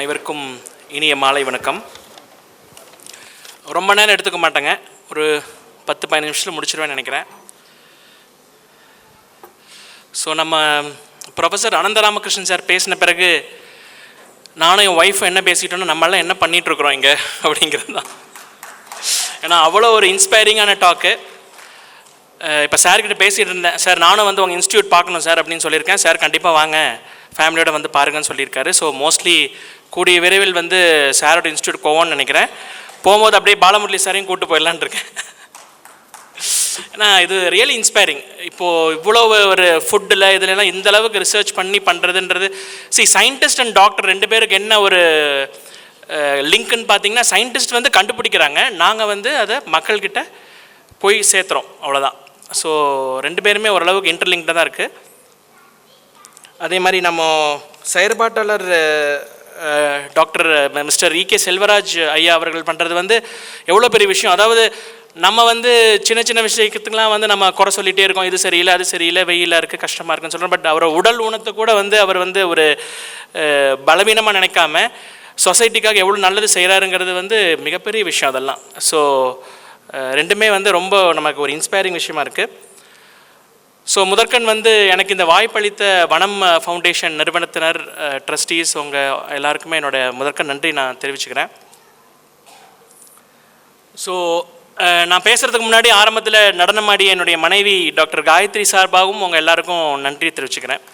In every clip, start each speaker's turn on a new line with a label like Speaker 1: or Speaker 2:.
Speaker 1: அனைவருக்கும் இனிய மாலை வணக்கம். ரொம்ப நேரம் எடுத்துக்க மாட்டேங்க. ஒரு பத்து பதினஞ்சு நிமிஷத்தில் முடிச்சிருவேன்னு நினைக்கிறேன். ஸோ நம்ம ப்ரொஃபஸர் அனந்தராமகிருஷ்ணன் சார் பேசின பிறகு நானும் என் ஒய்ஃபும் என்ன பேசிட்டோம்னா நம்மளாம் என்ன பண்ணிகிட்ருக்குறோம் இங்கே அப்படிங்கிறது தான் ஏன்னா அவ்வளோ ஒரு இன்ஸ்பைரிங்கான டாக்கு இப்போ சார்கிட்ட பேசிகிட்டு இருந்தேன். சார் நானும் வந்து உங்கள் இன்ஸ்டியூட் பார்க்கணும் சார் அப்படின்னு சொல்லியிருக்கேன். சார் கண்டிப்பாக வாங்க. ஃபேமிலியோடு வந்து பாருங்கன்னு சொல்லியிருக்காரு. ஸோ மோஸ்ட்லி கூடிய விரைவில் வந்து சாரோட இன்ஸ்டியூட் போவோன்னு நினைக்கிறேன். போகும்போது அப்படியே பாலமுரளி சாரையும் கூப்பிட்டு போயிடலான்னு இருக்கேன். ஏன்னா இது ரியலி இன்ஸ்பைரிங் இப்போது இவ்வளோ ஒரு ஃபுட்டில் இதுலலாம் இந்த அளவுக்கு ரிசர்ச் பண்ணி பண்ணுறதுன்றது சி சயின்டிஸ்ட் அண்ட் டாக்டர் ரெண்டு பேருக்கு என்ன ஒரு லிங்க்னு பார்த்தீங்கன்னா சயின்டிஸ்ட் வந்து கண்டுபிடிக்கிறாங்க. நாங்கள் வந்து அதை மக்கள்கிட்ட போய் சேர்த்துறோம். அவ்வளோதான் ஸோ ரெண்டு பேருமே ஓரளவுக்கு இன்டர்லிங்க்டாக தான் இருக்குது அதே மாதிரி நம்ம செயற்பாட்டாளர் doctor mister E K Selvaraj ஐயா அவர்கள் பண்ணுறது வந்து எவ்வளோ பெரிய விஷயம். அதாவது நம்ம வந்து சின்ன சின்ன விஷயத்துக்குலாம் வந்து நம்ம குறை சொல்லிகிட்டே இருக்கோம். இது சரியில்லை அது சரியில்லை வெயிலாக இருக்குது கஷ்டமாக இருக்குன்னு சொல்கிறோம் பட் அவர் உடல் ஊனத்தை கூட வந்து அவர் வந்து ஒரு பலவீனமாக நினைக்காம சொசைட்டிக்காக எவ்வளோ நல்லது செய்கிறாருங்கிறது வந்து மிகப்பெரிய விஷயம் அதெல்லாம். ஸோ ரெண்டுமே வந்து ரொம்ப நமக்கு ஒரு இன்ஸ்பைரிங் விஷயமா இருக்குது ஸோ முதற்கண் வந்து எனக்கு இந்த வாய்ப்பளித்த வனம் ஃபவுண்டேஷன் நிறுவனத்தினர் ட்ரஸ்டீஸ் உங்கள் எல்லாருக்குமே என்னோடய முதற்கண் நன்றி நான் தெரிவிச்சுக்கிறேன். ஸோ நான் பேசுகிறதுக்கு முன்னாடி ஆரம்பத்தில் நடனமாடிய என்னுடைய மனைவி டாக்டர் காயத்ரி சார்பாகவும் உங்கள் எல்லாருக்கும் நன்றி தெரிவிச்சுக்கிறேன்.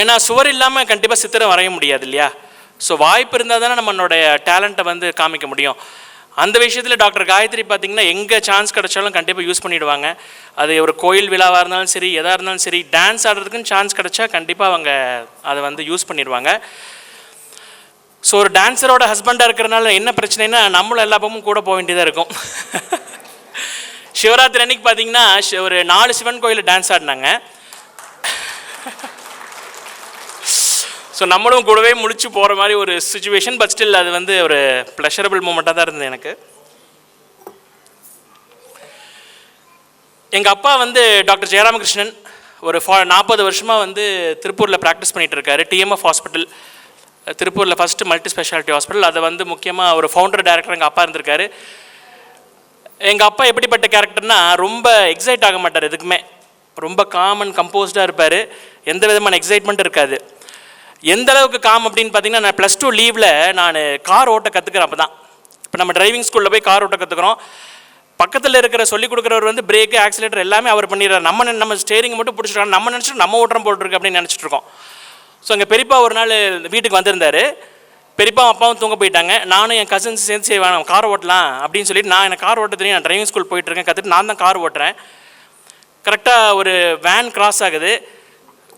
Speaker 1: ஏன்னா சுவர் இல்லாமல் கண்டிப்பாக சித்திரம் வரைய முடியாது இல்லையா? ஸோ வாய்ப்பு இருந்தால் தானே நம்மளோடைய டேலண்ட்டை வந்து காமிக்க முடியும். அந்த விஷயத்தில் டாக்டர் காயத்ரி பார்த்தீங்கன்னா எங்கே சான்ஸ் கிடைச்சாலும் கண்டிப்பாக யூஸ் பண்ணிடுவாங்க. அது ஒரு கோயில் விழாவாக இருந்தாலும் சரி எதாக இருந்தாலும் சரி டான்ஸ் ஆடுறதுக்குன்னு சான்ஸ் கிடைச்சா கண்டிப்பாக அவங்க அதை வந்து யூஸ் பண்ணிடுவாங்க. ஸோ ஒரு டான்ஸரோட ஹஸ்பண்டாக இருக்கிறனால என்ன பிரச்சனைனா நம்மளும் எல்லா பக்கமும் கூட போக வேண்டியதாக இருக்கும். சிவராத்திரி அன்னைக்கு பார்த்தீங்கன்னா ஒரு நாலு சிவன் கோயிலில் டான்ஸ் ஆடினாங்க. ஸோ நம்மளும் கூடவே முடிச்சு போகிற மாதிரி ஒரு சுச்சுவேஷன் பட் ஸ்டில் அது வந்து ஒரு ப்ளஷரபிள் மூமெண்ட்டாக தான் இருந்தது எனக்கு. எங்கள் அப்பா வந்து டாக்டர் ஜெயராமகிருஷ்ணன் ஒரு ஃபா நாற்பது வருஷமாக வந்து திருப்பூரில் ப்ராக்டிஸ் பண்ணிகிட்டு இருக்காரு. டிஎம்எஃப் ஹாஸ்பிட்டல் திருப்பூரில் ஃபஸ்ட்டு மல்டி ஸ்பெஷாலிட்டி ஹாஸ்பிட்டல் அதை வந்து முக்கியமாக ஒரு ஃபவுண்டர் டேரக்டர் எங்கள் அப்பா இருந்திருக்காரு. எங்கள் அப்பா எப்படிப்பட்ட கேரக்டர்னா ரொம்ப எக்ஸைட் ஆக மாட்டார் எதுக்குமே. ரொம்ப காமன் கம்போஸ்டாக இருப்பார். எந்த விதமான எக்ஸைட்மெண்ட் இருக்காது. எந்த அளவுக்கு காம் அப்படின்னு பார்த்தீங்கன்னா நான் ப்ளஸ் டூ லீவில் நான் கார் ஓட்ட கற்றுக்கிறேன் அப்போ தான் இப்போ நம்ம டிரைவிங் ஸ்கூலில் போய் கார் ஓட்ட கற்றுக்குறோம் பக்கத்தில் இருக்கிற சொல்லிக் கொடுக்குறவர் வந்து பிரேக்கு ஆக்சிலேட்டர் எல்லாமே அவர் பண்ணிடுறாரு. நம்ம நம்ம ஸ்டேரிங் மட்டும் பிடிச்சிருக்காங்க. நம்ம நினச்சிட்டு நம்ம ஓட்டம் போட்டுருக்கு அப்படின்னு நினச்சிட்டு இருக்கோம். ஸோ எங்கள் பெரியப்பா ஒரு நாள் வீட்டுக்கு வந்திருந்தார். பெரியப்பா அப்பாவும் தூங்க போயிட்டாங்க. நானும் என் கசின்ஸ் சேர்ந்து சரி வேணாம் கார் ஓட்டலாம் அப்படின்னு சொல்லிட்டு நான் எனக்கு கார் ஓட்ட தெரியும். நான் டிரைவிங் ஸ்கூல் போயிட்டுருக்கேன் கற்றுட்டு நான் தான் கார் ஓட்டுறேன். கரெக்டாக ஒரு வேன் கிராஸ் ஆகுது.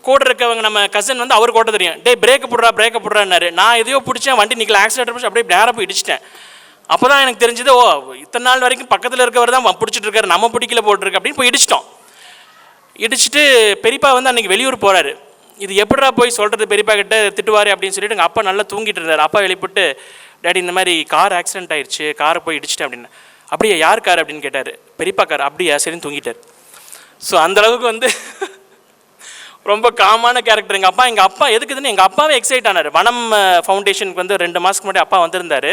Speaker 1: கூட இருக்கவங்க நம்ம கசன் வந்து அவர் கூட தெரியும். டேய் பிரேக் போடுறா பிரேக் போடுறான்னாரு. நான் எதையோ பிடிச்சேன் வண்டி நிற்கல ஆக்சிடென்ட் பிடிச்சி அப்படியே நேராக போய் இடிச்சிட்டேன். அப்போ தான் எனக்கு தெரிஞ்சது ஓ இத்தனை நாள் வரைக்கும் பக்கத்தில் இருக்கவர் தான் பிடிச்சிட்டு இருக்காரு நம்ம பிடிக்கல போட்டிருக்கு அப்படின்னு போய் இடிச்சிட்டோம். இடிச்சிட்டு பெரியப்பா வந்து அன்றைக்கி வெளியூர் போகிறாரு இது எப்படா போய் சொல்கிறது பெரியப்பா கிட்ட திட்டுவாரு அப்படின்னு சொல்லிட்டு எங்கள் அப்பா நல்லா தூங்கிட்டு இருந்தார். அப்பா வெளிப்பட்டு டேடி இந்த மாதிரி கார் ஆக்சிடென்ட் ஆயிடுச்சு காரை போய் இடிச்சிட்டேன் அப்படின்னு. அப்படியே யார் கார் அப்படின்னு கேட்டார். பெரியப்பா கார் அப்படியா? சரின்னு தூங்கிட்டார். ஸோ அந்தளவுக்கு வந்து ரொம்ப காமான கேரக்டர் எங்கள் அப்பா எங்கள் அப்பா எதுக்குதுன்னு எங்கள் அப்பாவே எக்ஸைட் ஆனார். வனம் ஃபவுண்டேஷனுக்கு வந்து ரெண்டு மாதத்துக்கு முன்னாடி அப்பா வந்திருந்தார்.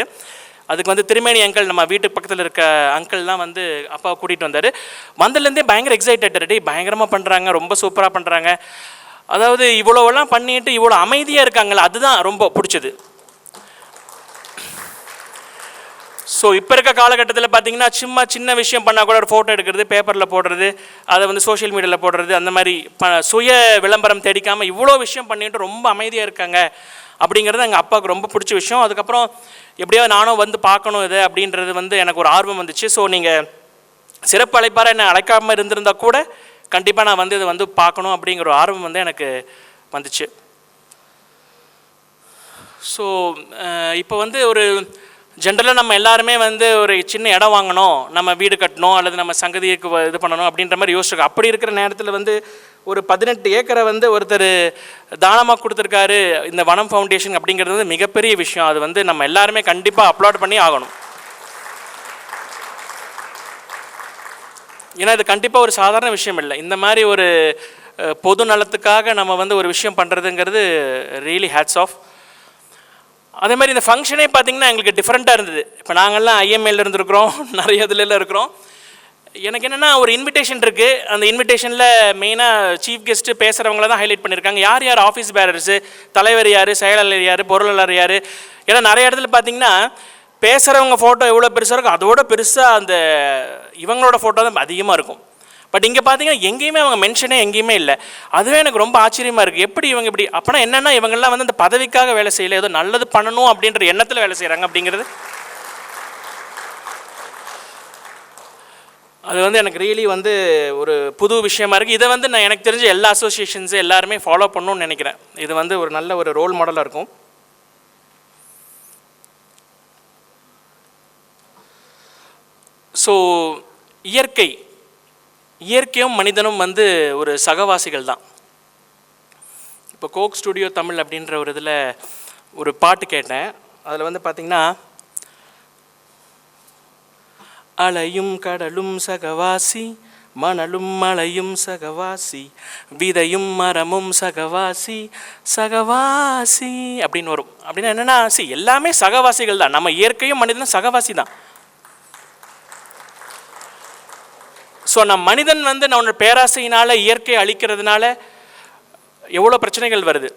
Speaker 1: அதுக்கு வந்து திருமேனி அங்கிள் நம்ம வீட்டுக்கு பக்கத்தில் இருக்க அங்கிள்லாம் வந்து அப்பாவை கூட்டிகிட்டு வந்தார். வந்ததுலேருந்தே பயங்கர எக்ஸைட் ரெடி பயங்கரமாக பண்ணுறாங்க ரொம்ப சூப்பராக பண்ணுறாங்க அதாவது இவ்வளோவெல்லாம் பண்ணிட்டு இவ்வளோ அமைதியாக இருக்காங்களே அதுதான் ரொம்ப பிடிச்சது. ஸோ இப்போ இருக்க காலகட்டத்தில் பார்த்தீங்கன்னா சும்மா சின்ன விஷயம் பண்ணால் கூட ஒரு ஃபோட்டோ எடுக்கிறது பேப்பரில் போடுறது அதை வந்து சோஷியல் மீடியாவில் போடுறது அந்த மாதிரி ப சுய விளம்பரம் தேடிக்காமல் இவ்வளோ விஷயம் பண்ணிட்டு ரொம்ப அமைதியாக இருக்காங்க அப்படிங்கிறது எங்கள் அப்பாவுக்கு ரொம்ப பிடிச்ச விஷயம். அதுக்கப்புறம் எப்படியாவது நானும் வந்து பார்க்கணும் இது அப்படின்றது வந்து எனக்கு ஒரு ஆர்வம் வந்துச்சு. ஸோ நீங்கள் சிறப்பு அழைப்பார என்னை அழைக்காமல் இருந்திருந்தா கூட கண்டிப்பாக நான் வந்து இதை வந்து பார்க்கணும் அப்படிங்கிற ஒரு ஆர்வம் வந்து எனக்கு வந்துச்சு. ஸோ இப்போ வந்து ஒரு ஜென்ரலாக நம்ம எல்லாருமே வந்து ஒரு சின்ன இடம் வாங்கணும் நம்ம வீடு கட்டணும் அல்லது நம்ம சங்கதிக்கு இது பண்ணணும் அப்படின்ற மாதிரி யோசிச்சிருக்கோம். அப்படி இருக்கிற நேரத்தில் வந்து ஒரு பதினெட்டு ஏக்கரை வந்து ஒருத்தர் தானமாக கொடுத்துருக்காரு இந்த வனம் ஃபவுண்டேஷன் அப்படிங்கிறது வந்து மிகப்பெரிய விஷயம். அது வந்து நம்ம எல்லாருமே கண்டிப்பாக அப்லோட் பண்ணி ஆகணும். ஏன்னா இது கண்டிப்பாக ஒரு சாதாரண விஷயம் இல்லை. இந்த மாதிரி ஒரு பொது நலத்துக்காக நம்ம வந்து ஒரு விஷயம் பண்ணுறதுங்கிறது ரியலி ஹேட்ஸ் ஆஃப் அதே மாதிரி இந்த ஃபங்க்ஷனே பார்த்தீங்கன்னா எங்களுக்கு டிஃப்ரெண்ட்டாக இருந்தது. இப்போ நாங்கள்லாம் ஐஎம்ஏல இருந்துருக்குறோம் நிறைய இதுலலாம் இருக்கிறோம். எனக்கு என்னென்னா ஒரு இன்விடேஷன் இருக்குது அந்த இன்விடேஷனில் மெயினாக சீஃப் கெஸ்ட்டு பேசுகிறவங்கள தான் ஹைலைட் பண்ணியிருக்காங்க யார் யார் ஆஃபீஸ் பேரர்ஸு தலைவர் யார் செயலாளர் யார் பொருளாளர் யார் ஏன்னா நிறைய இடத்துல பார்த்தீங்கன்னா பேசுகிறவங்க ஃபோட்டோ எவ்வளோ பெருசாக இருக்கும் அதோட பெருசாக அந்த இவங்களோட ஃபோட்டோ தான் அதிகமாக இருக்கும். பட் இங்கே பார்த்தீங்கன்னா எங்கேயுமே அவங்க மென்ஷனே எங்கேயுமே இல்லை. அதுவே எனக்கு ரொம்ப ஆச்சரியமாக இருக்குது எப்படி இவங்க இப்படி அப்போனா என்னென்னா இவங்கெல்லாம் வந்து அந்த பதவிக்காக வேலை செய்யல ஏதோ நல்லது பண்ணணும் அப்படின்ற எண்ணத்தில் வேலை செய்கிறாங்க அப்படிங்கிறது. அது வந்து எனக்கு ரியலி வந்து ஒரு புது விஷயமா இருக்குது இதை வந்து நான் எனக்கு தெரிஞ்ச எல்லா அசோசியேஷன்ஸும் எல்லாருமே ஃபாலோ பண்ணணும்னு நினைக்கிறேன். இது வந்து ஒரு நல்ல ஒரு ரோல் மாடலாக இருக்கும். ஸோ இயற்கை. இயற்கையும் மனிதனும் வந்து ஒரு சகவாசிகள் தான் இப்போ கோக் ஸ்டுடியோ தமிழ் அப்படின்ற ஒரு இதில் ஒரு பாட்டு கேட்டேன். அதில் வந்து பார்த்திங்கன்னா அலையும் கடலும் சகவாசி மணலும் மலையும் சகவாசி விதையும் மரமும் சகவாசி சகவாசி அப்படின்னு வரும். அப்படின்னா என்னென்னா சி எல்லாமே சகவாசிகள் தான் நம்ம இயற்கையும் மனிதனும் சகவாசி தான் ஸோ நம்ம மனிதன் வந்து நம்மளோட பேராசையினால் இயற்கையை அழிக்கிறதுனால எவ்வளோ பிரச்சனைகள் வருது.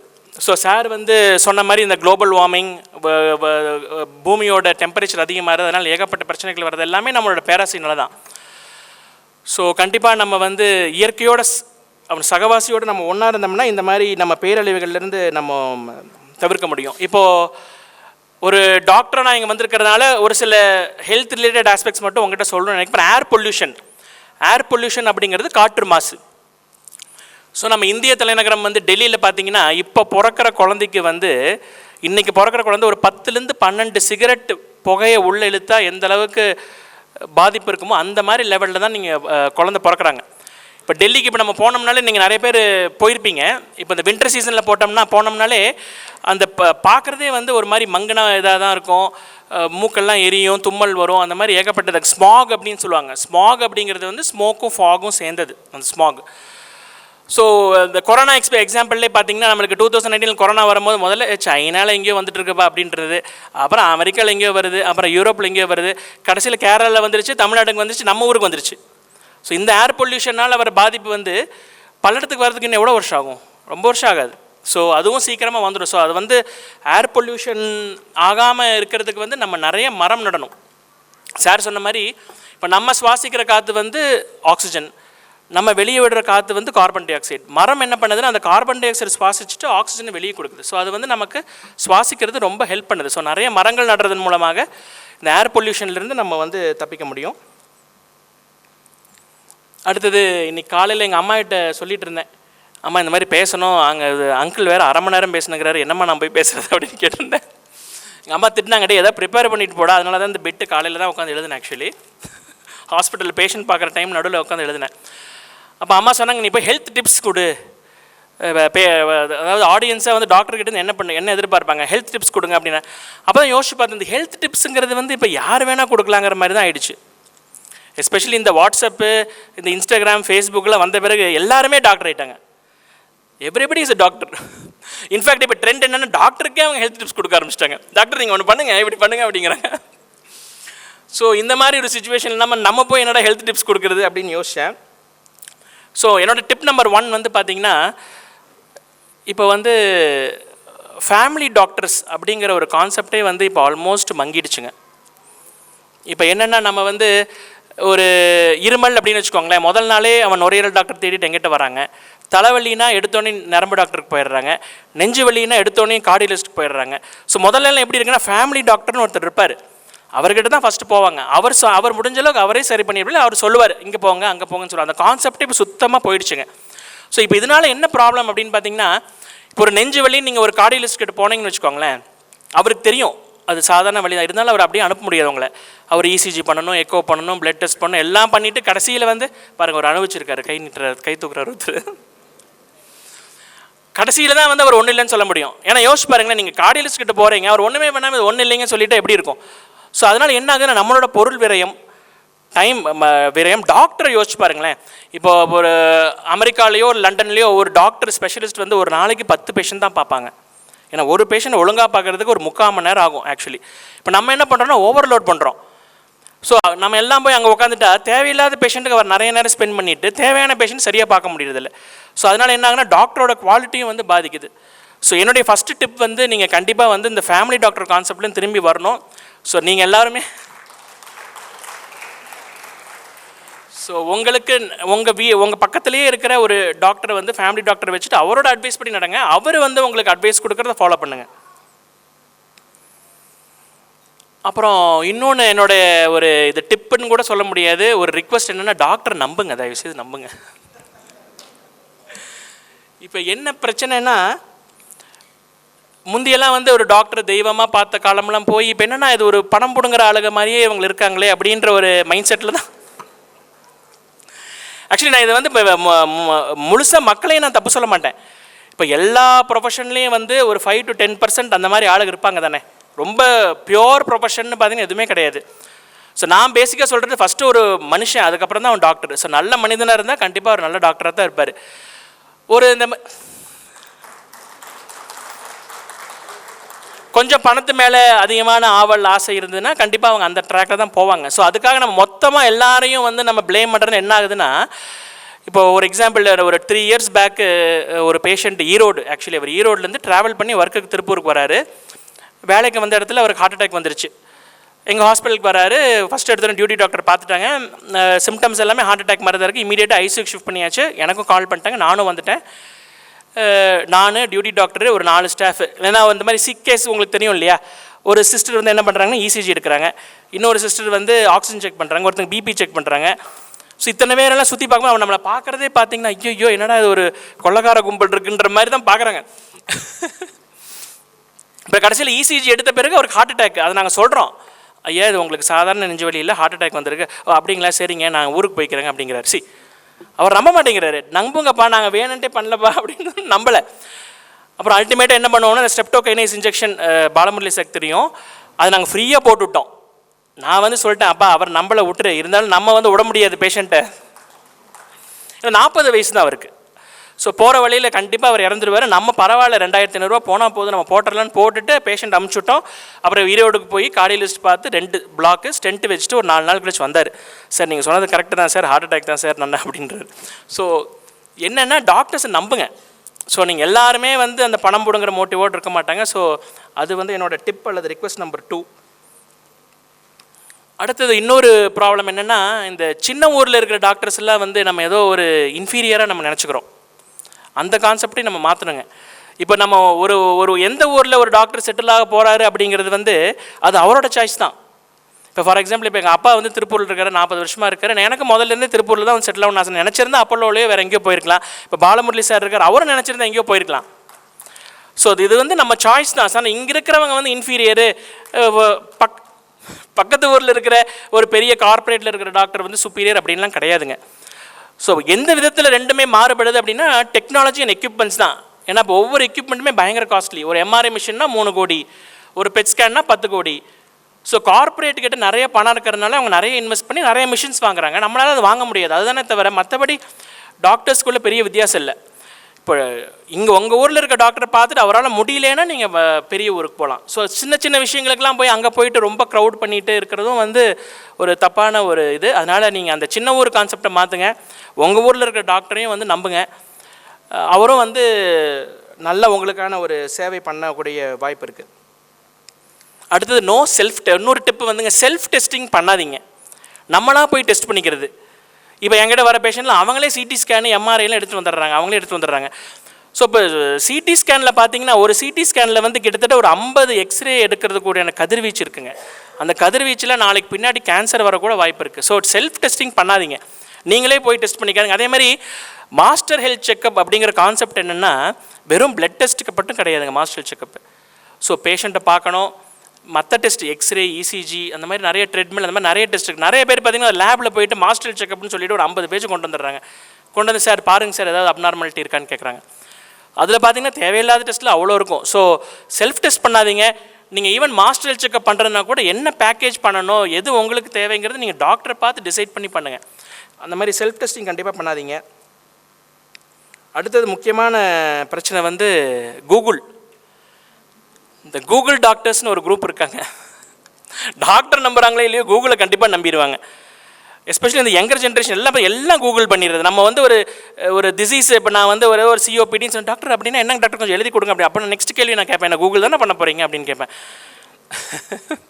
Speaker 1: ஸோ சார் வந்து சொன்ன மாதிரி இந்த குளோபல் வார்மிங் பூமியோட டெம்பரேச்சர் அதிகமாக அதனால் ஏகப்பட்ட பிரச்சனைகள் வர்றது எல்லாமே நம்மளோட பேராசையினால தான். ஸோ கண்டிப்பாக நம்ம வந்து இயற்கையோட அவன் சகவாசியோடு நம்ம ஒன்றா இருந்தோம்னா இந்த மாதிரி நம்ம பேரழிவுகள்லேருந்து நம்ம தவிர்க்க முடியும். இப்போது ஒரு டாக்டர் நான் இங்கே வந்திருக்கிறதுனால ஒரு சில ஹெல்த் ரிலேட்டட் ஆஸ்பெக்ட்ஸ் மட்டும் உங்கள்கிட்ட சொல்லணும்னு நினைக்கிறேன். ஏர் பொல்யூஷன் ஏர் பொல்யூஷன் அப்படிங்கிறது காற்று மாசு. ஸோ நம்ம இந்திய தலைநகரம் வந்து டெல்லியில் பார்த்தீங்கன்னா இப்போ பிறக்கிற குழந்தைக்கு வந்து இன்றைக்கி பிறக்கிற குழந்தை ஒரு பத்துலேருந்து பன்னெண்டு சிகரெட் புகையை உள்ளே இழுத்தா எந்த அளவுக்கு பாதிப்பு இருக்குமோ அந்த மாதிரி லெவலில் தான் நீங்கள் குழந்தை பிறக்கிறாங்க. இப்போ டெல்லிக்கு இப்போ நம்ம போனோம்னாலே நீங்கள் நிறைய பேர் போயிருப்பீங்க. இப்போ இந்த வின்டர் சீசனில் போட்டோம்னா போனோம்னாலே அந்த ப பார்க்குறதே வந்து ஒரு மாதிரி மங்கின இதாக தான் இருக்கும். மூக்கெல்லாம் எரியும் தும்மல் வரும். அந்த மாதிரி ஏகப்பட்டது. ஸ்மாக் அப்படின்னு சொல்லுவாங்க. ஸ்மாக் அப்படிங்கிறது வந்து ஸ்மோக்கும் ஃபாகும் சேர்ந்தது. அந்த ஸ்மாக் ஸோ இந்த கொரோனா எக்ஸ்ப எக்ஸாம்பிள்லேயே பார்த்தீங்கன்னா நம்மளுக்கு டூ தௌசண்ட் நைன்டீன் கொரோனா வரும்போது முதல்ல சைனாவில் எங்கேயோ வந்துட்டு இருக்குப்பா அப்படின்றது. அப்புறம் அமெரிக்காவில் எங்கேயோ வருது. அப்புறம் யூரோப்பில் எங்கேயோ வருது. கடைசியில் கேரளாவில் வந்துருச்சு தமிழ்நாட்டுக்கு வந்துருச்சு நம்ம ஊருக்கு வந்துருச்சு. ஸோ இந்த ஏர் பொல்யூஷனால் வர பாதிப்பு வந்து பல்லடத்துக்கு வரதுக்கு இன்னும் எவ்வளோ வருஷம் ஆகும்? ரொம்ப வருஷம் ஆகாது. ஸோ அதுவும் சீக்கிரமாக வந்துடும். ஸோ அது வந்து ஏர் பொல்யூஷன் ஆகாமல் இருக்கிறதுக்கு வந்து நம்ம நிறைய மரம் நடணும். சார் சொன்ன மாதிரி இப்போ நம்ம சுவாசிக்கிற காற்று வந்து ஆக்சிஜன் நம்ம வெளியே விடுற காற்று வந்து கார்பன் டை ஆக்சைடு மரம் என்ன பண்ணுதுன்னா அந்த கார்பன் டை ஆக்சைடு சுவாசிச்சுட்டு ஆக்சிஜனை வெளியே கொடுக்குது. ஸோ அது வந்து நமக்கு சுவாசிக்கிறது ரொம்ப ஹெல்ப் பண்ணுது. ஸோ நிறைய மரங்கள் நடுறதன் மூலமாக இந்த ஏர் பொல்யூஷன்லேருந்து நம்ம வந்து தப்பிக்க முடியும். அடுத்தது இன்றைக்கி காலையில் எங்கள் அம்மாக்கிட்ட சொல்லிகிட்டு இருந்தேன். அம்மா இந்த மாதிரி பேசணும். அங்கே அங்கிள் வேறு அரை மணி நேரம் பேசினுங்கிறாரு என்னம்மா நான் போய் பேசுறது? அப்படின்னு கேட்டிருந்தேன். எங்கள் அம்மா திட்டினாங்கட்டே எதாவது ப்ரிப்பேர் பண்ணிட்டு போடா. அதனால தான் இந்த பெட்டு காலையில் தான் உட்காந்து எழுதினேன் ஆக்சுவலி ஹாஸ்பிட்டலில் பேஷண்ட் பார்க்குற டைம் நடுவில் உட்காந்து எழுதினேன். அப்போ அம்மா சொன்னாங்க நீ போய் ஹெல்த் டிப்ஸ் கொடு. பே அதாவது ஆடியன்ஸாக வந்து டாக்டர்கிட்ட என்ன பண்ண என்ன எதிர்பார்ப்பாங்க? ஹெல்த் டிப்ஸ் கொடுங்க அப்படின்னா. அப்போ தான் யோசிச்சு பார்த்தேன் இந்த ஹெல்த் டிப்ஸுங்கிறது வந்து இப்போ யார் வேணால் கொடுக்கலாங்கிற மாதிரி தான் ஆயிடுச்சு. எஸ்பெஷலி இந்த வாட்ஸ்அப்பு இந்த இன்ஸ்டாகிராம் ஃபேஸ்புக்கில் வந்த பிறகு எல்லாருமே டாக்டர் ஆகிட்டாங்க everybody is a doctor in fact இப்போ ட்ரெண்ட் என்னென்னா டாக்டருக்கே அவங்க ஹெல்த் டிப்ஸ் கொடுக்க ஆரம்பிச்சிட்டாங்க. டாக்டர் நீங்கள் ஒன்று பண்ணுங்கள் இப்படி பண்ணுங்க அப்படிங்கிறாங்க. ஸோ இந்த மாதிரி ஒரு சுச்சுவேஷன் இல்லாமல் நம்ம போய் என்னடா ஹெல்த் டிப்ஸ் கொடுக்குறது அப்படின்னு யோசித்தேன் ஸோ என்னோடய டிப் நம்பர் ஒன் வந்து பார்த்தீங்கன்னா இப்போ வந்து ஃபேமிலி டாக்டர்ஸ் அப்படிங்கிற ஒரு கான்செப்டே வந்து இப்போ ஆல்மோஸ்ட் மங்கிடுச்சுங்க. இப்போ என்னென்னா நம்ம வந்து ஒரு இருமல் அப்படின்னு வச்சுக்கோங்களேன். முதல் நாளே அவன் நுரையீரல் டாக்டர் தேடிட்டு எங்கிட்ட வராங்க. தலைவலினா எடுத்தோடனே நரம்பு டாக்டருக்கு போயிடுறாங்க. நெஞ்சு வலினா எடுத்தோடனே கார்டியலிஸ்ட்டுக்கு போயிடுறாங்க. ஸோ முதல்ல எப்படி இருக்குன்னா ஃபேமிலி டாக்டர்னு ஒருத்தர் இருப்பார். அவர்கிட்ட தான் ஃபஸ்ட்டு போவாங்க. அவர் சொ அவர் முடிஞ்ச அளவுக்கு அவரே சரி பண்ணிடுவில்ல அவர் சொல்லுவார் இங்கே போங்க அங்கே போங்கன்னு சொல்லுவாங்க அந்த கான்செப்டே இப்போ சுத்தமாக போயிடுச்சுங்க. ஸோ இப்போ இதனால் என்ன ப்ராப்ளம் அப்படின்னு பார்த்தீங்கன்னா இப்போ ஒரு நெஞ்சு வலி நீங்கள் ஒரு கார்டியலிஸ்ட் கிட்ட போனீங்கன்னு வச்சுக்கோங்களேன் அவருக்கு தெரியும். அது சாதாரண வழி தான். இருந்தாலும் அவர் அப்படியே அனுப்ப முடியாது உங்களை அவர் இசிஜி பண்ணணும் எக்கோ பண்ணணும் பிளட் டெஸ்ட் பண்ணணும் எல்லாம் பண்ணிவிட்டு கடைசியில் வந்து பாருங்க ஒரு அனுபவிச்சிருக்காரு. கை நீட்டுற கை தூக்குறாரு ஒருத்தர். கடைசியில் தான் வந்து அவர் ஒன்றும் இல்லைன்னு சொல்ல முடியும். ஏன்னா யோசிச்சு பாருங்களேன் நீங்கள் கார்டியலிஸ்ட் கிட்ட போகிறீங்க அவர் ஒன்றுமே பண்ணாமல் இது ஒன்றும் இல்லைங்க சொல்லிட்டு எப்படி இருக்கும்? ஸோ அதனால் என்ன ஆகுதுன்னா நம்மளோட பொருள் விரயம் டைம் விரயம் டாக்டரை யோசிச்சு பாருங்களேன். இப்போ ஒரு அமெரிக்காலேயோ லண்டன்லேயோ ஒரு டாக்டர் ஸ்பெஷலிஸ்ட் வந்து ஒரு நாளைக்கு பத்து பேஷண்ட் தான் பார்ப்பாங்க. ஏன்னா ஒரு பேஷண்ட் ஒழுங்காக பார்க்குறதுக்கு ஒரு முக்கால் மணி நேரம் ஆகும் ஆக்சுவலி இப்போ நம்ம என்ன பண்ணுறோன்னா ஓவர்லோட் பண்ணுறோம் ஸோ நம்ம எல்லாம் போய் அங்கே உட்காந்துட்டா தேவையில்லாத பேஷண்ட்டுக்கு அவர் நிறைய நேரம் ஸ்பெண்ட் பண்ணிட்டு தேவையான பேஷண்ட் சரியாக பார்க்க முடியறதில்ல. ஸோ அதனால் என்ன ஆகுனா டாக்டரோட குவாலிட்டியும் வந்து பாதிக்குது. ஸோ என்னுடைய ஃபஸ்ட்டு டிப் வந்து நீங்கள் கண்டிப்பாக வந்து இந்த ஃபேமிலி டாக்டர் கான்செப்ட்லேயும் திரும்பி வரணும். ஸோ நீங்கள் எல்லாருமே ஸோ உங்களுக்கு உங்கள் வீ உங்கள் பக்கத்துலேயே இருக்கிற ஒரு டாக்டரை வந்து ஃபேமிலி டாக்டரை வச்சுட்டு அவரோட அட்வைஸ் படி நடங்க. அவர் வந்து உங்களுக்கு அட்வைஸ் கொடுக்குறத ஃபாலோ பண்ணுங்கள் அப்புறம் இன்னொன்று என்னோட ஒரு இது டிப்புன்னு கூட சொல்ல முடியாது. ஒரு ரிக்வஸ்ட் என்னென்னா டாக்டர் நம்புங்க தயவுசெய்து நம்புங்க. இப்போ என்ன பிரச்சனைனா முந்தியெல்லாம் வந்து ஒரு டாக்டர் தெய்வமாக பார்த்த காலம்லாம் போய் இப்போ என்னென்னா இது ஒரு பணம் பிடுங்குற ஆளுக மாதிரியே இவங்க இருக்காங்களே அப்படின்ற ஒரு மைண்ட் செட்டில் தான் ஆக்சுவலி நான் இதை வந்து இப்போ முழுசாக மக்களையும் நான் தப்பு சொல்ல மாட்டேன். இப்போ எல்லா ப்ரொஃபஷன்லேயும் வந்து ஒரு ஃபைவ் டு டென் பர்சன்ட் அந்த மாதிரி ஆளுங்க இருப்பாங்க தானே. ரொம்ப பியோர் ப்ரொஃபஷன் பார்த்தீங்கன்னா எதுவுமே கிடையாது. ஸோ நான் பேசிக்காக சொல்கிறது ஃபஸ்ட்டு ஒரு மனுஷன் அதுக்கப்புறம் தான் அவன் டாக்டர் ஸோ நல்ல மனிதனாக இருந்தால் கண்டிப்பாக ஒரு நல்ல டாக்டராக தான் இருப்பார். ஒரு இந்த கொஞ்சம் பணத்து மேலே அதிகமான ஆவல் ஆசை இருந்ததுன்னா கண்டிப்பாக அவங்க அந்த ட்ராக்கில் தான் போவாங்க. ஸோ அதுக்காக நம்ம மொத்தமாக எல்லாரையும் வந்து நம்ம ப்ளேம் பண்ணுறதுன்னு என்ன ஆகுதுன்னா இப்போ ஒரு எக்ஸாம்பிள் ஒரு த்ரீ இயர்ஸ் பேக்கு ஒரு பேஷண்ட் ஈரோடு ஆக்சுவலி அவர் ஈரோட்லேருந்து ட்ராவல் பண்ணி ஒர்க்குக்கு திருப்பூருக்கு வராரு. வேலைக்கு வந்த இடத்துல அவருக்கு ஹார்ட் அட்டாக் வந்துருச்சு. எங்கள் ஹாஸ்பிட்டலுக்கு வராரு. ஃபஸ்ட் எடுத்தோம் டியூட்டி டாக்டர் பார்த்துட்டாங்க. சிம்டம்ஸ் எல்லாமே ஹார்ட் அட்டாக் மாதிரி தான் இருக்குது இமீடியட்டாக ஐசியூக்கு ஷிஃப்ட் பண்ணியாச்சு. எனக்கும் கால் பண்ணிட்டாங்க. நானும் வந்துட்டேன். நான் டியூட்டி டாக்டர் ஒரு நாலு ஸ்டாஃப் ஏன்னா இந்த மாதிரி சிக் கேஸ் உங்களுக்கு தெரியும் இல்லையா? ஒரு சிஸ்டர் வந்து என்ன பண்ணுறாங்கன்னா இசிஜி எடுக்கிறாங்க. இன்னொரு சிஸ்டர் வந்து ஆக்சிஜன் செக் பண்ணுறாங்க ஒருத்தங்க பிபி செக் பண்ணுறாங்க ஸோ இத்தனை பேரெல்லாம் சுற்றி பார்க்கும்போது அவன் நம்மளை பார்க்குறதே பார்த்தீங்கன்னா ஐயோ என்னடா இது ஒரு கொள்ளக்கார கும்பல் இருக்குன்ற மாதிரி தான் பார்க்குறாங்க. இப்போ கடைசியில் இசிஜி எடுத்த பிறகு அவருக்கு ஹார்ட் அட்டாக் அதை நாங்கள் சொல்கிறோம் ஐயா இது உங்களுக்கு சாதாரண நெஞ்சு வலி இல்லை ஹார்ட் அட்டாக் வந்திருக்கு. ஓ அப்படிங்களா? சரிங்க நான் ஊருக்கு போய்க்கிறேங்க அப்படிங்கிறார். சி அவர் நம்ப மாட்டேங்கிறாரு. நம்புங்கப்பா நாங்கள் வேணுன்ட்டே பண்ணலப்பா அப்படின்னு நம்பலை. அப்புறம் அல்டிமேட்டாக என்ன பண்ணுவோம்னா இந்த ஸ்டெப்டோகைனைஸ் இன்ஜெக்ஷன் பாலமுரளி சக்தியும் தெரியும். அதை நாங்கள் ஃப்ரீயாக போட்டுவிட்டோம். நான் வந்து சொல்லிட்டேன் அப்பா அவர் நம்மளை விட்டுரு. இருந்தாலும் நம்ம வந்து விட முடியாது பேஷண்ட்டை நாற்பது வயசு தான் அவருக்கு. ஸோ போகிற வழியில் கண்டிப்பாக அவர் இறந்துருவார். நம்ம பரவாயில்ல ரெண்டாயிரத்தி ஐநூறுரூவா போனால் போதும் நம்ம போட்டுடலான்னு போட்டுட்டு பேஷண்ட் அமுச்சுட்டோம். அப்புறம் ஈரோடுக்கு போய் கார்டியலிஸ்ட் பார்த்து ரெண்டு பிளாக்கு ஸ்டென்ட் வச்சுட்டு ஒரு நாலு நாள் கழிச்சு வந்தார். சார் நீங்கள் சொன்னது கரெக்டு தான் சார். ஹார்ட் அட்டாக் தான் சார் நான் அப்படின்றார். ஸோ என்னென்னா டாக்டர்ஸை நம்புங்க. ஸோ நீங்கள் எல்லாருமே வந்து அந்த பணம் போடுங்கிற மோட்டிவோடு இருக்க மாட்டாங்க. ஸோ அது வந்து என்னோட டிப் அல்லது ரிக்வஸ்ட் நம்பர் டூ அடுத்தது இன்னொரு ப்ராப்ளம் என்னென்னா இந்த சின்ன ஊரில் இருக்கிற டாக்டர்ஸ் எல்லாம் வந்து நம்ம ஏதோ ஒரு இன்ஃபீரியராக நம்ம நினச்சிக்கிறோம். அந்த கான்செப்டையும் நம்ம மாற்றணுங்க இப்போ நம்ம ஒரு ஒரு எந்த ஊரில் ஒரு டாக்டர் செட்டில் ஆக போகிறாரு அப்படிங்கிறது வந்து அது அவரோட சாய்ஸ் தான். இப்போ ஃபார் எக்ஸாம்பிள் இப்போ எங்கள் அப்பா வந்து திருப்பூரில் இருக்கிற நாற்பது வருஷமாக இருக்கார். எனக்கு முதல்லேருந்தே திருப்பூரில் தான் வந்து செட்டில் ஆகணும் ஆசை. நினச்சிருந்தா அப்போலோலேயே வேறு எங்கேயோ போயிருக்கலாம். இப்போ பாலமுரளி சார் இருக்கார் அவரும் நினச்சிருந்தா எங்கேயோ போயிருக்கலாம். ஸோ அது இது வந்து நம்ம சாய்ஸ் தான். சார் இங்கே இருக்கிறவங்க வந்து இன்ஃபீரியரு பக் பக்கத்து ஊரில் இருக்கிற ஒரு பெரிய கார்ப்பரேட்டில் இருக்கிற டாக்டர் வந்து சுப்பீரியர் அப்படின்லாம் கிடையாதுங்க. ஸோ எந்த விதத்தில் ரெண்டுமே மாறுபடுது அப்படின்னா டெக்னாலஜி அண்ட் எக்யூப்மெண்ட்ஸ் தான். ஏன்னா இப்போ ஒவ்வொரு எக்யூப்மெண்ட்டுமே பயங்கர காஸ்ட்லி ஒரு எம்ஆர்ஐ மிஷின்னா மூணு கோடி. ஒரு பெட் ஸ்கேன்னா பத்து கோடி. ஸோ கார்பரேட் கிட்ட நிறைய பணம் இருக்கிறதுனால அவங்க நிறைய இன்வெஸ்ட் பண்ணி நிறைய மிஷின்ஸ் வாங்குறாங்க. நம்மளால அது வாங்க முடியாது. அதுதானே தவிர மற்றபடி டாக்டர்ஸ்குள்ளே பெரிய வித்தியாசம் இல்லை. இப்போ இங்கே உங்கள் ஊரில் இருக்க டாக்டரை பார்த்துட்டு அவரால் முடியலன்னா நீங்கள் பெரிய ஊருக்கு போகலாம் ஸோ சின்ன சின்ன விஷயங்களுக்கெல்லாம் போய் அங்கே போயிட்டு ரொம்ப க்ரௌட் பண்ணிட்டு இருக்கிறதும் வந்து ஒரு தப்பான ஒரு இது. அதனால் நீங்கள் அந்த சின்ன ஊர் கான்செப்டை மாற்றுங்க உங்கள் ஊரில் இருக்கிற டாக்டரையும் வந்து நம்புங்க. அவரும் வந்து நல்ல உங்களுக்கான ஒரு சேவை பண்ணக்கூடிய வாய்ப்பு இருக்குது அடுத்தது நோ செல்ஃப் இன்னொரு டிப்பு வந்துங்க செல்ஃப் டெஸ்டிங் பண்ணாதீங்க. நம்மளாக போய் டெஸ்ட் பண்ணிக்கிறது. இப்போ எங்கிட்ட வர பேஷண்ட்டில் அவங்களே சிடி ஸ்கேனு எம்ஆர்ஐலாம் எடுத்துகிட்டு வந்துடுறாங்க. அவங்களே எடுத்து வந்துடுறாங்க. ஸோ இப்போ சிடி ஸ்கேனில் பார்த்தீங்கன்னா ஒரு சிடி ஸ்கேனில் வந்து கிட்டத்தட்ட ஒரு ஐம்பது எக்ஸ்ரே எடுக்கிறது கூடியான கதிர்வீச்சு இருக்குங்க. அந்த கதிர்வீச்சில் நாளைக்கு பின்னாடி கேன்சர் வரக்கூட வாய்ப்பு இருக்குது ஸோ செல்ஃப் டெஸ்டிங் பண்ணாதீங்க. நீங்களே போய் டெஸ்ட் பண்ணிக்காதீங்க. அதே மாதிரி மாஸ்டர் ஹெல்த் செக்கப் அப்படிங்கிற கான்செப்ட் என்னென்னா வெறும் பிளட் டெஸ்ட்டுக்கு மட்டும் கிடையாதுங்க மாஸ்டர் செக்அப் ஸோ பேஷண்ட்டை பார்க்கணும். மற்ற டெஸ்ட் எக்ஸ்ரே இசிஜி அந்த மாதிரி நிறைய ட்ரெட்மில் அந்த மாதிரி நிறைய டெஸ்ட் இருக்குது நிறைய பேர் பார்த்தீங்கன்னா லேபில் போயிட்டு மாஸ்டர் செக்அப்னு சொல்லிட்டு ஒரு ஐம்பது பேஜ் கொண்டு வந்துடுறாங்க. கொண்டு வந்து சார் பாருங்க சார் ஏதாவது அப்நார்மாலிட்டி இருக்கான்னு கேட்குறாங்க அதில் பார்த்தீங்கன்னா தேவையில்லாத டெஸ்ட்டில் அவ்வளோ இருக்கும். ஸோ செல்ஃப் டெஸ்ட் பண்ணாதீங்க. நீங்கள் ஈவன் மாஸ்டர் ஹெல்த் செக்அப் பண்ணுறதுனா கூட என்ன பேக்கேஜ் பண்ணணும் எது உங்களுக்கு தேவைங்கிறது நீங்கள் டாக்டரை பார்த்து டிசைட் பண்ணி பண்ணுங்கள் அந்த மாதிரி செல்ஃப் டெஸ்டிங் கண்டிப்பாக பண்ணாதீங்க. அடுத்தது முக்கியமான பிரச்சனை வந்து கூகுள் இந்த கூகுள் டாக்டர்ஸ்னு ஒரு குரூப் இருக்காங்க. டாக்டர் நம்புகிறாங்களே இல்லையோ கூகுளை கண்டிப்பாக நம்பிடுவாங்க. எஸ்பெஷலி இந்த யங்கர் ஜென்ரேஷன் எல்லாம் எல்லாம் கூகுள் பண்ணிடுறது. நம்ம வந்து ஒரு ஒரு டிசீஸ் இப்போ நான் வந்து ஒரு ஒரு சிஓபிடின்னு சொன்ன டாக்டர் அப்படின்னா என்ன டாக்டர் கொஞ்சம் எழுதி கொடுங்க அப்படி. அப்போ நெக்ஸ்ட் கேள்வி நான் கேட்பேன். நான் கூகுள் தானே பண்ண போகிறீங்க அப்படின்னு கேட்பேன்.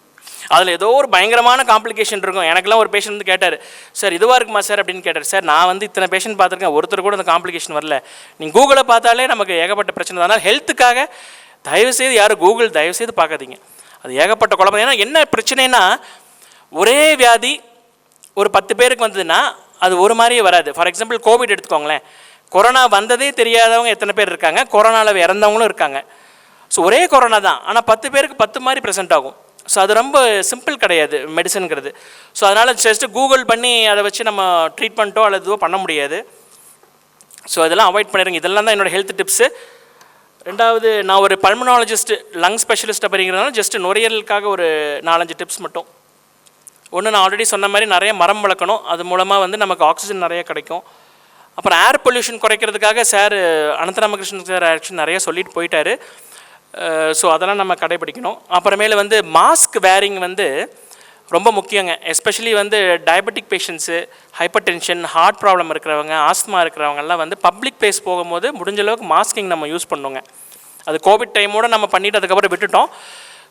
Speaker 1: அதில் ஏதோ ஒரு பயங்கரமான காம்ப்ளிகேஷன் இருக்கும். எனக்கெல்லாம் ஒரு பேஷண்ட் வந்து கேட்டார் சார் இதுவாக இருக்குமா சார்? அப்படின்னு கேட்டார். சார் நான் வந்து இத்தனை பேஷண்ட் பார்த்துருக்கேன். ஒருத்தர் கூட அந்த காம்ப்ளிகேஷன் வரல. நீங்கள் கூகுளை பார்த்தாலே நமக்கு ஏகப்பட்ட பிரச்சனை தான். அதனால் ஹெல்த்துக்காக தயவுசெய்து யாரும் கூகுள் தயவுசெய்து பார்க்காதீங்க. அது ஏகப்பட்ட குழப்பம். ஏன்னா என்ன பிரச்சனைனா ஒரே வியாதி ஒரு பத்து பேருக்கு வந்ததுன்னா அது ஒரு மாதிரியே வராது. ஃபார் எக்ஸாம்பிள் கோவிட் எடுத்துக்கோங்களேன். கொரோனா வந்ததே தெரியாதவங்க எத்தனை பேர் இருக்காங்க? கொரோனாவில் இறந்தவங்களும் இருக்காங்க. ஸோ ஒரே கொரோனா தான். ஆனால் பத்து பேருக்கு பத்து மாதிரி ப்ரெசென்ட் ஆகும். ஸோ அது ரொம்ப சிம்பிள் கிடையாது மெடிசனுங்கிறது ஸோ அதனால் ஜஸ்ட்டு கூகுள் பண்ணி அதை வச்சு நம்ம ட்ரீட்மெண்ட்டோ அல்லது இதுவோ பண்ண முடியாது. ஸோ இதெல்லாம் அவாய்ட் பண்ணிடுங்க. இதெல்லாம் தான் என்னோடய ஹெல்த் டிப்ஸு ரெண்டாவது நான் ஒரு பல்மனாலஜிஸ்ட் லங் ஸ்பெஷலிஸ்ட் அப்படிங்கிறதுனால ஜஸ்ட் நுரையீரலுக்காக ஒரு நாலஞ்சு டிப்ஸ் மட்டும். ஒன்று நான் ஆல்ரெடி சொன்ன மாதிரி நிறைய மரம் வளர்க்கணும். அது மூலமாக வந்து நமக்கு ஆக்சிஜன் நிறைய கிடைக்கும். அப்புறம் ஏர் பொல்யூஷன் குறைக்கிறதுக்காக சார் அனந்தராமகிருஷ்ணன் சார் ஆக்சுவலி நிறைய சொல்லிட்டு போயிட்டாரு. ஸோ அதெல்லாம் நம்ம கடைபிடிக்கணும். அப்புறமேல வந்து மாஸ்க் வேரிங் வந்து ரொம்ப முக்கியங்க. எஸ்பெஷலி வந்து diabetic patients hypertension heart problem இருக்கிறவங்க ஆஸ்மா இருக்கிறவங்கலாம் வந்து பப்ளிக் பிளேஸ் போகும்போது முடிஞ்ச அளவுக்கு மாஸ்கிங் நம்ம யூஸ் பண்ணுவோங்க அது கோவிட் டைமோட நம்ம பண்ணிட்டு அதுக்கப்புறம் விட்டுட்டோம்.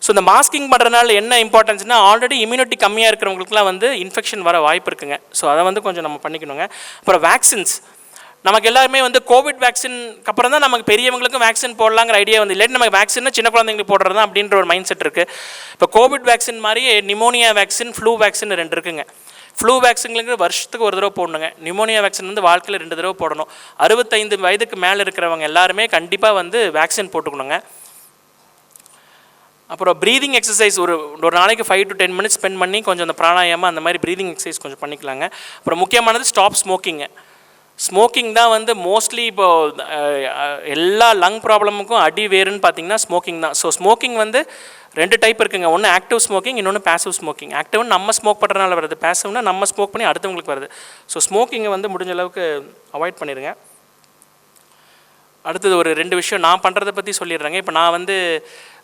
Speaker 1: ஸோ இந்த மாஸ்கிங் பண்ணுறதுனால என்ன இம்பார்ட்டன்ஸ்னால் ஆல்ரெடி இம்யூனிட்டி கம்மியாக இருக்கிறவங்களுக்குலாம் வந்து இன்ஃபெக்ஷன் வர வாய்ப்பு இருக்குங்க. ஸோ அதை வந்து கொஞ்சம் நம்ம பண்ணிக்கணுங்க. அப்புறம் வேக்சின்ஸ் நமக்கு எல்லாருமே வந்து கோவிட் வேக்சினுக்கு அப்புறம் தான் நமக்கு பெரியவங்களுக்கும் வேக்சின் போடலாங்கிற ஐடியா வந்து இல்லாட்டி நமக்கு வேக்சின்னா சின்ன குழந்தைங்களுக்கு போடுறது தான் அப்படின்ற ஒரு மைண்ட் செட் இருக்குது இப்போ கோவிட் வேக்சின் மாதிரியே நிமோனியா வேக்சின் ஃப்ளூ வேக்சின் ரெண்டு இருக்குங்க. ஃப்ளூ வேக்சின்களுக்கு வருஷத்துக்கு ஒரு தடவை போடணுங்க. நிமோனியா வேக்சின் வந்து வாழ்க்கையில் ரெண்டு தடவை போடணும். அறுபத்தைந்து வயதுக்கு மேலே இருக்கிறவங்க எல்லாருமே கண்டிப்பாக வந்து வேக்சின் போட்டுக்கணுங்க. அப்புறம் ப்ரீதிங் எக்ஸசைஸ் ஒரு ஒரு நாளைக்கு five to ten minutes spend பண்ணி கொஞ்சம் அந்த பிராணாயாமம் அந்த மாதிரி ப்ரீதிங் எக்ஸசைஸ் கொஞ்சம் பண்ணிக்கலாங்க. அப்புறம் முக்கியமானது ஸ்டாப் ஸ்மோக்கிங்க ஸ்மோக்கிங் தான் வந்து மோஸ்ட்லி இப்போ எல்லா லங் ப்ராப்ளமுக்கும் அடி வேறுன்னு பார்த்தீங்கன்னா ஸ்மோக்கிங் தான். ஸோ ஸ்மோக்கிங் வந்து ரெண்டு டைப் இருக்குங்க. ஒன்று ஆக்டிவ் ஸ்மோக்கிங் இன்னொன்று பேசிவ் ஸ்மோக்கிங் ஆக்டிவ்னு நம்ம ஸ்மோக் பண்ணுறதுனால வருது. பேசிவ்னா நம்ம ஸ்மோக் பண்ணி அடுத்தவங்களுக்கு வருது. ஸோ ஸ்மோக்கிங்கை வந்து முடிஞ்ச அளவுக்கு அவாய்ட் பண்ணிடுங்க அடுத்தது ஒரு ரெண்டு விஷயம் நான் பண்ணுறதை பற்றி சொல்லிடுறேங்க. இப்போ நான் வந்து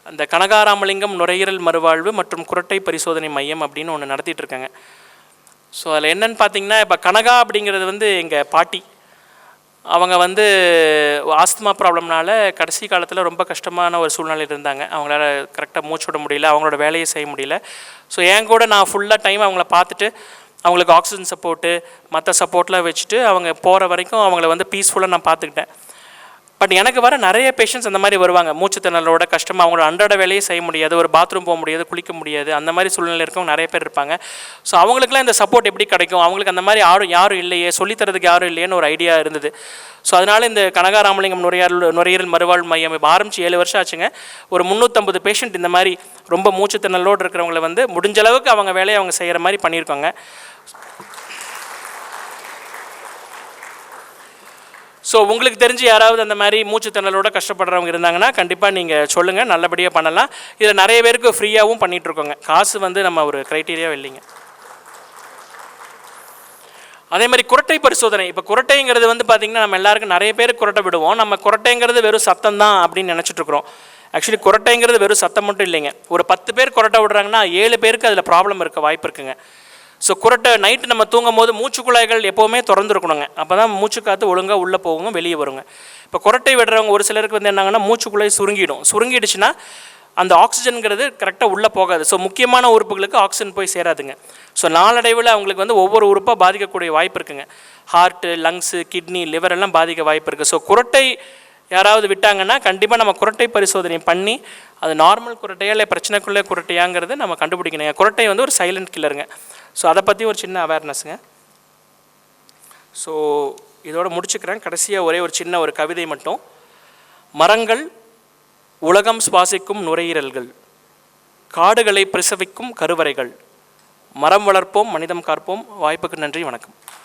Speaker 1: அந்த கனகாராமலிங்கம் நுரையீரல் மறுவாழ்வு மற்றும் குரட்டை பரிசோதனை மையம் அப்படின்னு ஒன்று நடத்திட்டு இருக்கேங்க. ஸோ அதில் என்னென்னு பார்த்தீங்கன்னா இப்போ கனகா அப்படிங்கிறது வந்து எங்கள் பாட்டி. அவங்க வந்து ஆஸ்துமா ப்ராப்ளம்னால கடைசி காலத்தில் ரொம்ப கஷ்டமான ஒரு சூழ்நிலையில் இருந்தாங்க. அவங்களால கரெக்டாக மூச்சு விட முடியல அவங்களோட வேலையை செய்ய முடியல. ஸோ என் கூட நான் ஃபுல்லாக டைம் அவங்கள பார்த்துட்டு அவங்களுக்கு ஆக்சிஜன் சப்போர்ட்டு மற்ற சப்போர்ட்லாம் வச்சுட்டு அவங்க போகிற வரைக்கும் அவங்கள வந்து பீஸ்ஃபுல்லாக நான் பார்த்துக்கிட்டேன். பட் எனக்கு வர நிறைய பேஷண்ட்ஸ் அந்த மாதிரி வருவாங்க. மூச்சுத்திணறலோட கஷ்டமாக அவங்களோட அன்றாட வேலையை செய்ய முடியாது ஒரு பாத்ரூம் போக முடியாது குளிக்க முடியாது அந்த மாதிரி சூழ்நிலை இருக்கவங்க நிறைய பேர் இருப்பாங்க. ஸோ அவங்களுக்குலாம் இந்த சப்போர்ட் எப்படி கிடைக்கும்? அவங்களுக்கு அந்த மாதிரி யாரும் யாரும் இல்லையே சொல்லித்தரதுக்கு யாரும் இல்லையேன்னு ஒரு ஐடியா இருந்தது. ஸோ அதனால் இந்த கனகாராமலிங்கம் நுரையீரல் நுரையீரல் மறுவாழ் மையம் இப்போ ஆரம்பித்து ஏழு வருஷம் ஆச்சுங்க. ஒரு முந்நூற்றம்பது பேஷண்ட் இந்த மாதிரி ரொம்ப மூச்சு இருக்கிறவங்களை இருக்கிறவங்கள வந்து முடிஞ்ச அளவுக்கு அவங்க வேலையை அவங்க செய்கிற மாதிரி பண்ணியிருக்காங்க. ஸோ உங்களுக்கு தெரிஞ்சு யாராவது அந்த மாதிரி மூச்சு திணறலோட கஷ்டப்படுறவங்க இருந்தாங்கன்னா கண்டிப்பாக நீங்கள் சொல்லுங்கள் நல்லபடியாக பண்ணலாம். இதில் நிறைய பேருக்கு ஃப்ரீயாகவும் பண்ணிகிட்ருக்கோங்க காசு வந்து நம்ம ஒரு க்ரைட்டீரியா இல்லைங்க. அதே மாதிரி குரட்டை பரிசோதனை. இப்போ குரட்டைங்கிறது வந்து பார்த்திங்கன்னா நம்ம எல்லாருக்கும் நிறைய பேர் குரட்டை விடுவோம். நம்ம குரட்டைங்கிறது வெறும் சத்தம் தான் அப்படின்னு நினச்சிட்டு இருக்கிறோம். ஆக்சுவலி குரட்டைங்கிறது வெறும் சத்தம் மட்டும் இல்லைங்க. ஒரு பத்து பேர் குரட்டை விடுறாங்கன்னா ஏழு பேருக்கு அதில் ப்ராப்ளம் இருக்க வாய்ப்பு இருக்குங்க. ஸோ குரட்டை நைட்டு நம்ம தூங்கும் போது மூச்சு குழாய்கள் எப்போவுமே திறந்துருக்கணுங்க. அப்போ தான் மூச்சு காற்று ஒழுங்காக உள்ளே போகுங்க வெளியே வருங்க. இப்போ குரட்டை விடுறவங்க ஒரு சிலருக்கு வந்து என்னங்கன்னா மூச்சு குழாய் சுருங்கிடும். சுருங்கிடுச்சுன்னா அந்த ஆக்சிஜன்கிறது கரெக்டாக உள்ளே போகாது. ஸோ முக்கியமான உறுப்புகளுக்கு ஆக்சிஜன் போய் சேராதுங்க. ஸோ நாளடைவில் அவங்களுக்கு வந்து ஒவ்வொரு உறுப்பாக பாதிக்கக்கூடிய வாய்ப்பு இருக்குங்க. ஹார்ட்டு லங்ஸு கிட்னி லிவர் எல்லாம் பாதிக்க வாய்ப்பு இருக்குது ஸோ குரட்டை யாராவது விட்டாங்கன்னா கண்டிப்பாக நம்ம குரட்டை பரிசோதனை பண்ணி அது நார்மல் குரட்டையா இல்லை பிரச்சனைக்குள்ளே குரட்டையாங்கிறது நம்ம கண்டுபிடிக்கணுங்க. குரட்டை வந்து ஒரு சைலண்ட் கில்லருங்க ஸோ அதை பற்றி ஒரு சின்ன அவேர்னஸ்ங்க ஸோ இதோட முடிச்சுக்கிறேன். கடைசியாக ஒரே ஒரு சின்ன ஒரு கவிதை மட்டும். மரங்கள் உலகம் சுவாசிக்கும் நுரையீரல்கள். காடுகளை பிரசவிக்கும் கருவறைகள். மரம் வளர்ப்போம் மனிதம் காப்போம். வாய்ப்புக்கு நன்றி வணக்கம்.